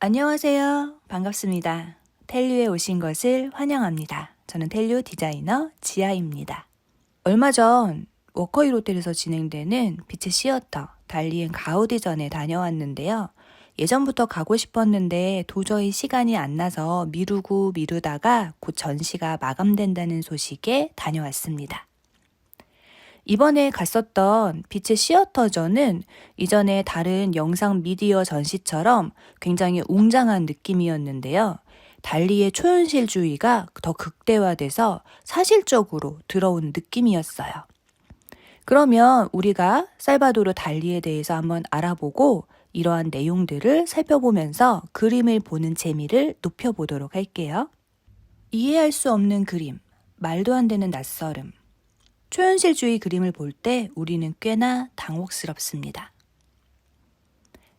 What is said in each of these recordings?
안녕하세요. 반갑습니다. 텔류에 오신 것을 환영합니다. 저는 텔류 디자이너 지아입니다. 얼마 전 워커힐 호텔에서 진행되는 빛의 시어터 달리엔 가우디전에 다녀왔는데요. 예전부터 가고 싶었는데 도저히 시간이 안 나서 미루고 미루다가 곧 전시가 마감된다는 소식에 다녀왔습니다. 이번에 갔었던 빛의 시어터전은 이전에 다른 영상 미디어 전시처럼 굉장히 웅장한 느낌이었는데요. 달리의 초현실주의가 더 극대화돼서 사실적으로 들어온 느낌이었어요. 그러면 우리가 살바도르 달리에 대해서 한번 알아보고 이러한 내용들을 살펴보면서 그림을 보는 재미를 높여보도록 할게요. 이해할 수 없는 그림, 말도 안 되는 낯설음. 초현실주의 그림을 볼 때 우리는 꽤나 당혹스럽습니다.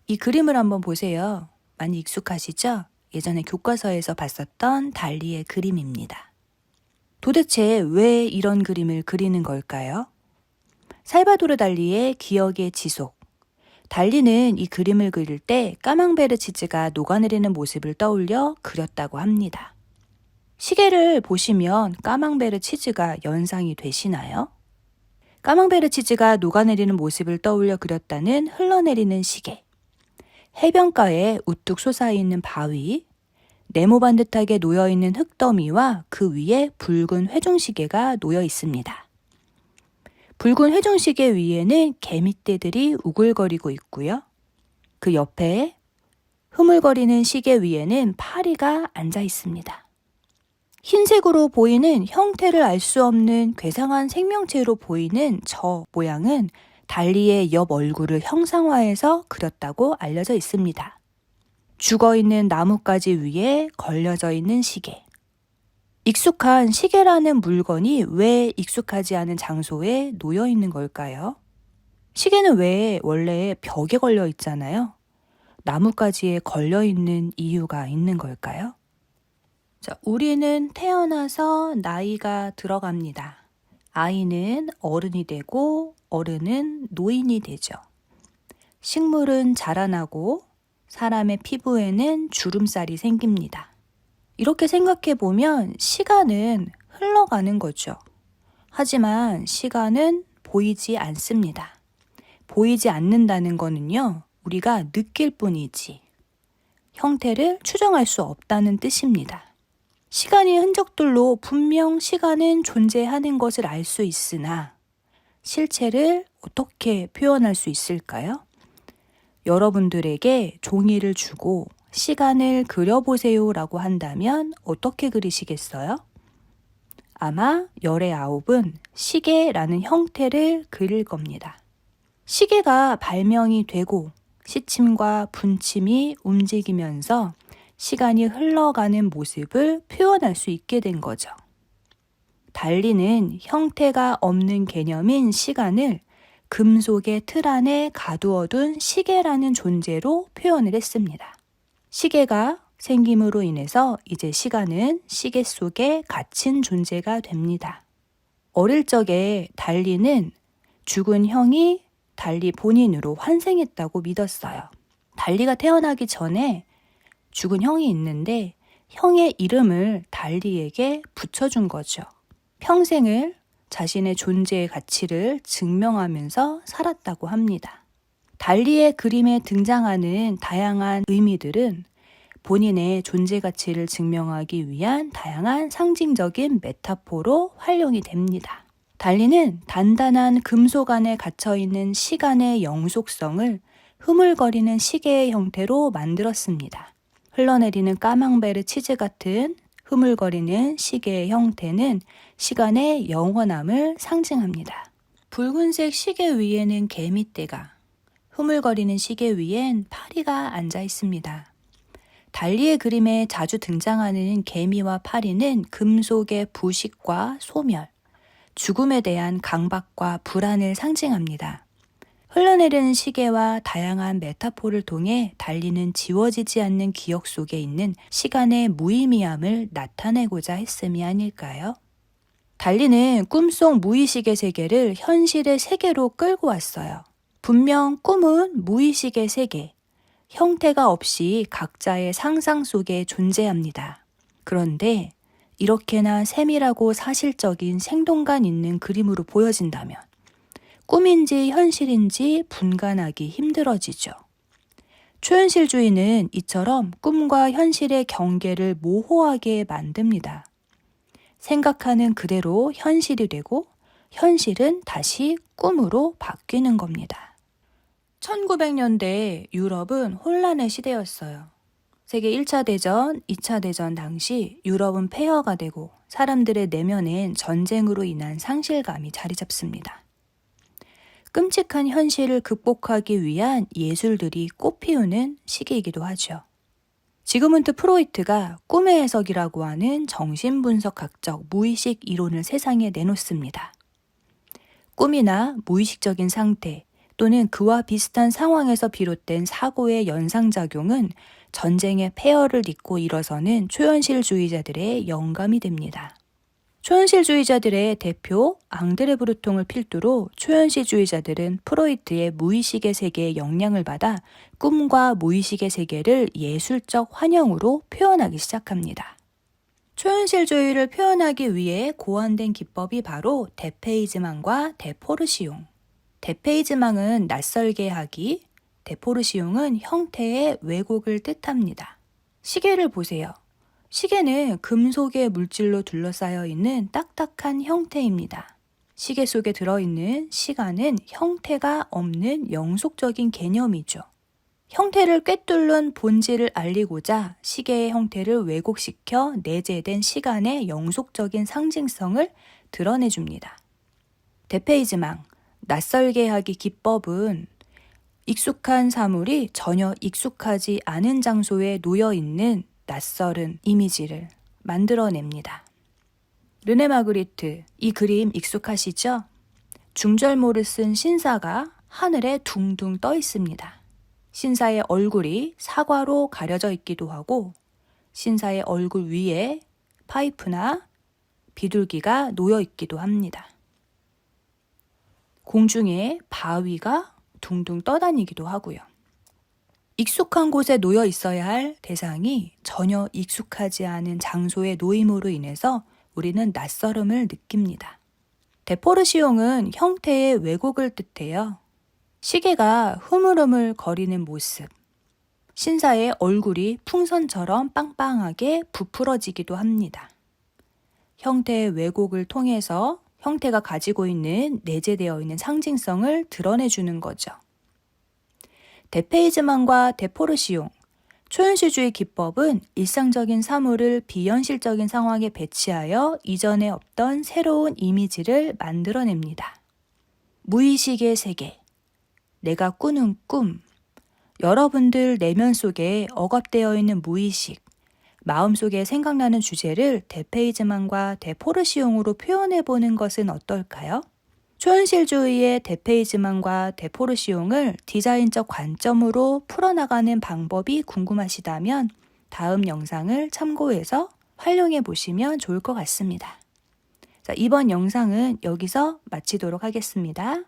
이 그림을 한번 보세요. 많이 익숙하시죠? 예전에 교과서에서 봤었던 달리의 그림입니다. 도대체 왜 이런 그림을 그리는 걸까요? 살바도르 달리의 기억의 지속. 달리는 이 그림을 그릴 때 까망베르 치즈가 녹아내리는 모습을 떠올려 그렸다고 합니다. 시계를 보시면 까망베르 치즈가 연상이 되시나요? 까망베르 치즈가 녹아내리는 모습을 떠올려 그렸다는 흘러내리는 시계. 해변가에 우뚝 솟아있는 바위, 네모 반 듯하게 놓여있는 흙더미와 그 위에 붉은 회중시계가 놓여 있습니다. 붉은 회중시계 위에는 개미떼들이 우글거리고 있고요. 그 옆에 흐물거리는 시계 위에는 파리가 앉아 있습니다. 흰색으로 보이는 형태를 알 수 없는 괴상한 생명체로 보이는 저 모양은 달리의 옆 얼굴을 형상화해서 그렸다고 알려져 있습니다. 죽어 있는 나뭇가지 위에 걸려져 있는 시계. 익숙한 시계라는 물건이 왜 익숙하지 않은 장소에 놓여 있는 걸까요? 시계는 왜 원래 벽에 걸려 있잖아요? 나뭇가지에 걸려 있는 이유가 있는 걸까요? 자, 우리는 태어나서 나이가 들어갑니다. 아이는 어른이 되고 어른은 노인이 되죠. 식물은 자라나고 사람의 피부에는 주름살이 생깁니다. 이렇게 생각해 보면 시간은 흘러가는 거죠. 하지만 시간은 보이지 않습니다. 보이지 않는다는 거는요, 우리가 느낄 뿐이지, 형태를 추정할 수 없다는 뜻입니다. 시간의 흔적들로 분명 시간은 존재하는 것을 알 수 있으나 실체를 어떻게 표현할 수 있을까요? 여러분들에게 종이를 주고 시간을 그려보세요 라고 한다면 어떻게 그리시겠어요? 아마 열의 아홉은 시계라는 형태를 그릴 겁니다. 시계가 발명이 되고 시침과 분침이 움직이면서 시간이 흘러가는 모습을 표현할 수 있게 된 거죠. 달리는 형태가 없는 개념인 시간을 금속의 틀 안에 가두어둔 시계라는 존재로 표현을 했습니다. 시계가 생김으로 인해서 이제 시간은 시계 속에 갇힌 존재가 됩니다. 어릴 적에 달리는 죽은 형이 달리 본인으로 환생했다고 믿었어요. 달리가 태어나기 전에 죽은 형이 있는데 형의 이름을 달리에게 붙여준 거죠. 평생을 자신의 존재의 가치를 증명하면서 살았다고 합니다. 달리의 그림에 등장하는 다양한 의미들은 본인의 존재 가치를 증명하기 위한 다양한 상징적인 메타포로 활용이 됩니다. 달리는 단단한 금속 안에 갇혀 있는 시간의 영속성을 흐물거리는 시계의 형태로 만들었습니다. 흘러내리는 까망베르 치즈 같은 흐물거리는 시계의 형태는 시간의 영원함을 상징합니다. 붉은색 시계 위에는 개미떼가, 흐물거리는 시계 위엔 파리가 앉아 있습니다. 달리의 그림에 자주 등장하는 개미와 파리는 금속의 부식과 소멸, 죽음에 대한 강박과 불안을 상징합니다. 흘러내리는 시계와 다양한 메타포를 통해 달리는 지워지지 않는 기억 속에 있는 시간의 무의미함을 나타내고자 했음이 아닐까요? 달리는 꿈속 무의식의 세계를 현실의 세계로 끌고 왔어요. 분명 꿈은 무의식의 세계, 형태가 없이 각자의 상상 속에 존재합니다. 그런데 이렇게나 세밀하고 사실적인 생동감 있는 그림으로 보여진다면 꿈인지 현실인지 분간하기 힘들어지죠. 초현실주의는 이처럼 꿈과 현실의 경계를 모호하게 만듭니다. 생각하는 그대로 현실이 되고 현실은 다시 꿈으로 바뀌는 겁니다. 1900년대 유럽은 혼란의 시대였어요. 세계 1차 대전, 2차 대전 당시 유럽은 폐허가 되고 사람들의 내면엔 전쟁으로 인한 상실감이 자리 잡습니다. 끔찍한 현실을 극복하기 위한 예술들이 꽃피우는 시기이기도 하죠. 지그문트 프로이트가 꿈의 해석이라고 하는 정신분석학적 무의식 이론을 세상에 내놓습니다. 꿈이나 무의식적인 상태 또는 그와 비슷한 상황에서 비롯된 사고의 연상작용은 전쟁의 폐허를 딛고 일어서는 초현실주의자들의 영감이 됩니다. 초현실주의자들의 대표 앙드레 브루통을 필두로 초현실주의자들은 프로이트의 무의식의 세계에 영향을 받아 꿈과 무의식의 세계를 예술적 환영으로 표현하기 시작합니다. 초현실주의를 표현하기 위해 고안된 기법이 바로 데페이즈망과 데포르시용. 데페이즈망은 낯설게 하기, 데포르시용은 형태의 왜곡을 뜻합니다. 시계를 보세요. 시계는 금속의 물질로 둘러싸여 있는 딱딱한 형태입니다. 시계 속에 들어있는 시간은 형태가 없는 영속적인 개념이죠. 형태를 꿰뚫는 본질을 알리고자 시계의 형태를 왜곡시켜 내재된 시간의 영속적인 상징성을 드러내줍니다. 대페이즈망, 낯설게 하기 기법은 익숙한 사물이 전혀 익숙하지 않은 장소에 놓여 있는 낯설은 이미지를 만들어냅니다. 르네 마그리트, 이 그림 익숙하시죠? 중절모를 쓴 신사가 하늘에 둥둥 떠 있습니다. 신사의 얼굴이 사과로 가려져 있기도 하고 신사의 얼굴 위에 파이프나 비둘기가 놓여 있기도 합니다. 공중에 바위가 둥둥 떠다니기도 하고요. 익숙한 곳에 놓여 있어야 할 대상이 전혀 익숙하지 않은 장소에 놓임으로 인해서 우리는 낯설음을 느낍니다. 데포르시용은 형태의 왜곡을 뜻해요. 시계가 흐물흐물 거리는 모습. 신사의 얼굴이 풍선처럼 빵빵하게 부풀어지기도 합니다. 형태의 왜곡을 통해서 형태가 가지고 있는 내재되어 있는 상징성을 드러내주는 거죠. 데페이즈만과 데포르시용, 초현실주의 기법은 일상적인 사물을 비현실적인 상황에 배치하여 이전에 없던 새로운 이미지를 만들어냅니다. 무의식의 세계, 내가 꾸는 꿈, 여러분들 내면 속에 억압되어 있는 무의식, 마음속에 생각나는 주제를 데페이즈만과 데포르시용으로 표현해 보는 것은 어떨까요? 초현실주의의 데페이즈만과 데포르시용을 디자인적 관점으로 풀어나가는 방법이 궁금하시다면 다음 영상을 참고해서 활용해 보시면 좋을 것 같습니다. 자, 이번 영상은 여기서 마치도록 하겠습니다.